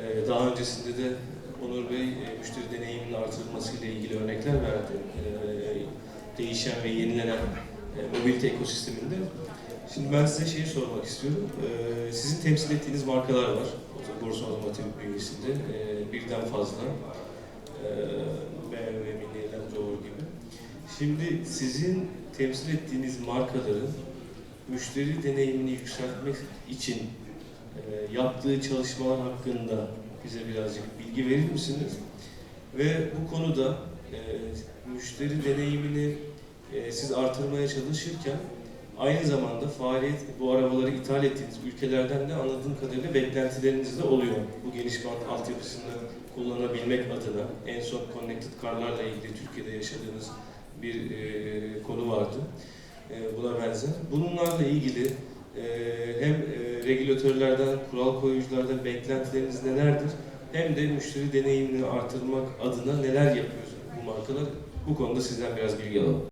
Ee, Daha öncesinde de Onur Bey e, müşteri deneyiminin artırılması ile ilgili örnekler verdi. Ee, Değişen ve yenilenen e, mobilite ekosisteminde. Şimdi ben size şeyi sormak istiyorum. Ee, Sizin temsil ettiğiniz markalar var. Borsa Otomotiv bünyesinde. Ee, Birden fazla. Ee, BMW, Land Rover gibi. Şimdi sizin temsil ettiğiniz markaların müşteri deneyimini yükseltmek için e, yaptığı çalışmalar hakkında bize birazcık bilgi verir misiniz? Ve bu konuda e, müşteri deneyimini e, siz artırmaya çalışırken aynı zamanda faaliyet bu arabaları ithal ettiğiniz ülkelerden de anladığım kadarıyla beklentileriniz de oluyor. Bu geniş bant altyapısını kullanabilmek adına en son Connected Car'larla ilgili Türkiye'de yaşadığınız bir e, konu vardı. E, buna benzer. Bunlarla ilgili e, hem e, regülatörlerden, kural koyuculardan beklentileriniz nelerdir? Hem de müşteri deneyimini artırmak adına neler yapıyoruz bu markalar? Bu konuda sizden biraz bilgi alalım.